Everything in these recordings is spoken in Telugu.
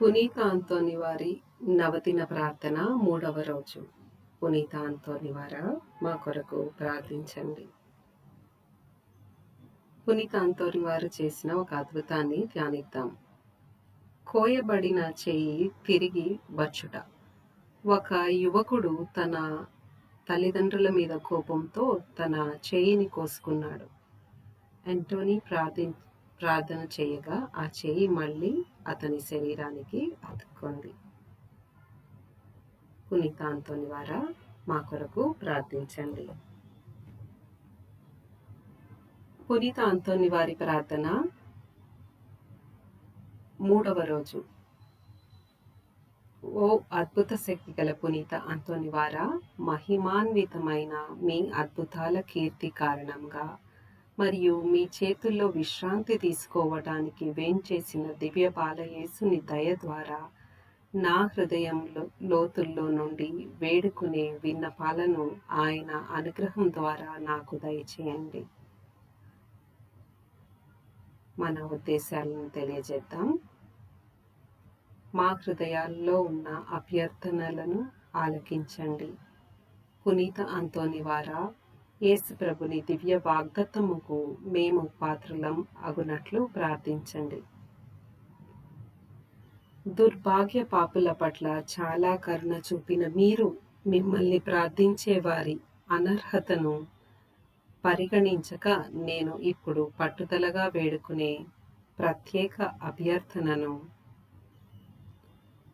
పునీత అంతోని వారి నవదిన ప్రార్థన మూడవ రోజు. పునీత అంతోని వారా మా కొరకు ప్రార్థించండి. పునీత అంతోని వారు చేసిన ఒక అద్భుతాన్ని ధ్యానిద్దాం. కోయబడిన చేయి తిరిగి వచ్చుట ఒక యువకుడు తన తల్లిదండ్రుల మీద కోపంతో తన చేయిని కోసుకున్నాడు. అంటోనీ ప్రార్థి ప్రార్థన చేయగా ఆ చేయి మళ్ళీ అతని శరీరానికి అతుక్కుంది పునీత అంతోని వారా మా కొరకు ప్రార్థించండి. పునీత అంతోని వారి ప్రార్థన మూడవ రోజు. ఓ అద్భుత శక్తి గల పునీత అంతోని వారా మహిమాన్వితమైన మీ అద్భుతాల కీర్తి కారణంగా మరియు మీ చేతుల్లో విశ్రాంతి తీసుకోవటానికి వేంచేసిన దివ్య బాలయేసుని దయ ద్వారా నా హృదయంలో లోతుల్లో నుండి వేడుకునే విన్నపాలను ఆయన అనుగ్రహం ద్వారా నాకు దయచేయండి. మన ఉద్దేశాలను తెలియజేద్దాం. మా హృదయాల్లో ఉన్న అభ్యర్థనలను ఆలకించండి. పునీత అంతోని వారా యేసు ప్రభుని దివ్య వాగ్దత్తముకు మేము పాత్రలం అగునట్లు ప్రార్థించండి. దుర్భాగ్య పాపుల పట్ల చాలా కరుణ చూపిన మీరు మిమ్మల్ని ప్రార్థించే వారి అనర్హతను పరిగణించక నేను ఇప్పుడు పట్టుదలగా వేడుకునే ప్రత్యేక అభ్యర్థనను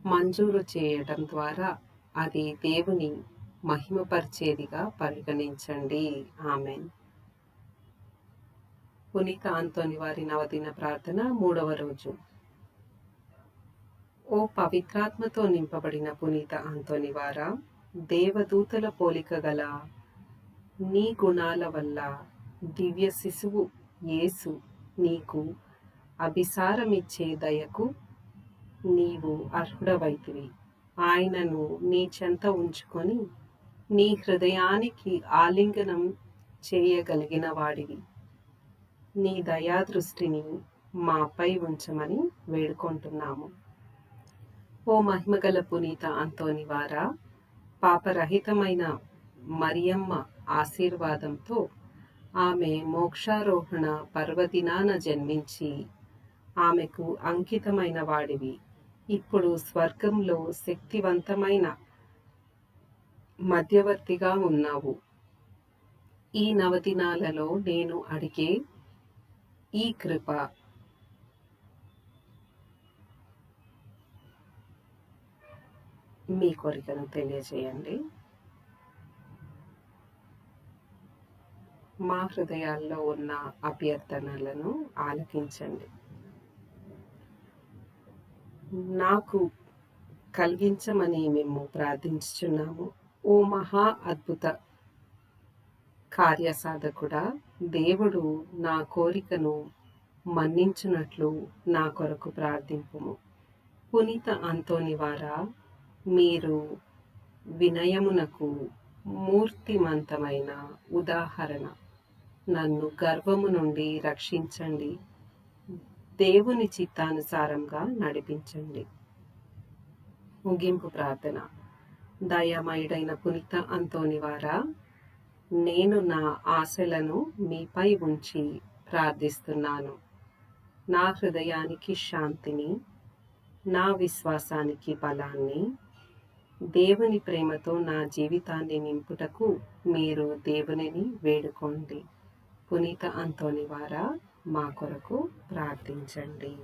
మంజూరు చేయడం ద్వారా అది దేవుని మహిమపరిచేదిగా పరిగణించండి. ఆమె పునీత ఆంతోని వారి నవదిన ప్రార్థన మూడవ రోజు. ఓ పవిత్రాత్మతో నింపబడిన పునీత ఆంతోని వారా దేవదూతల పోలిక గల నీ గుణాల వల్ల దివ్య శిశువు యేసు నీకు అభిసారమిచ్చే దయకు నీవు అర్హుడవైతివి. ఆయనను నీ చెంత ఉంచుకొని నీ హృదయానికి ఆలింగనం చేయగలిగిన వాడివి. నీ దయాదృష్టిని మాపై ఉంచమని వేడుకుంటున్నాము. ఓ మహిమగల పునీత అంతోని వారా పాపరహితమైన మరియమ్మ ఆశీర్వాదంతో ఆమె మోక్షారోహణ పర్వదినాన జన్మించి ఆమెకు అంకితమైన వాడివి. ఇప్పుడు స్వర్గంలో శక్తివంతమైన మధ్యవర్తిగా ఉన్నావు. ఈ నవదినాలలో నేను అడిగే ఈ కృప. మీ కోరికను తెలియజేయండి. మా హృదయాల్లో ఉన్న అభ్యర్థనలను ఆలకించండి. నాకు కలిగించమని మేము ప్రార్థించుచున్నాము. ఓ మహా అద్భుత కార్యసాధకుడా దేవుడు నా కోరికను మన్నించినట్లు నా కొరకు ప్రార్థింపుము. పునీత అంతోని వారా మీరు వినయమునకు మూర్తిమంతమైన ఉదాహరణ. నన్ను గర్వము నుండి రక్షించండి. దేవుని చిత్తానుసారంగా నడిపించండి. ముగింపు ప్రార్థన. దయమయుడైన పునిత అంతోనివారా నేను నా ఆశలను మీపై ఉంచి ప్రార్థిస్తున్నాను. నా హృదయానికి శాంతిని నా విశ్వాసానికి బలాన్ని దేవుని ప్రేమతో నా జీవితాన్ని నింపుటకు మీరు దేవునిని వేడుకోండి. పునీత అంతోని వారా మా కొరకు ప్రార్థించండి.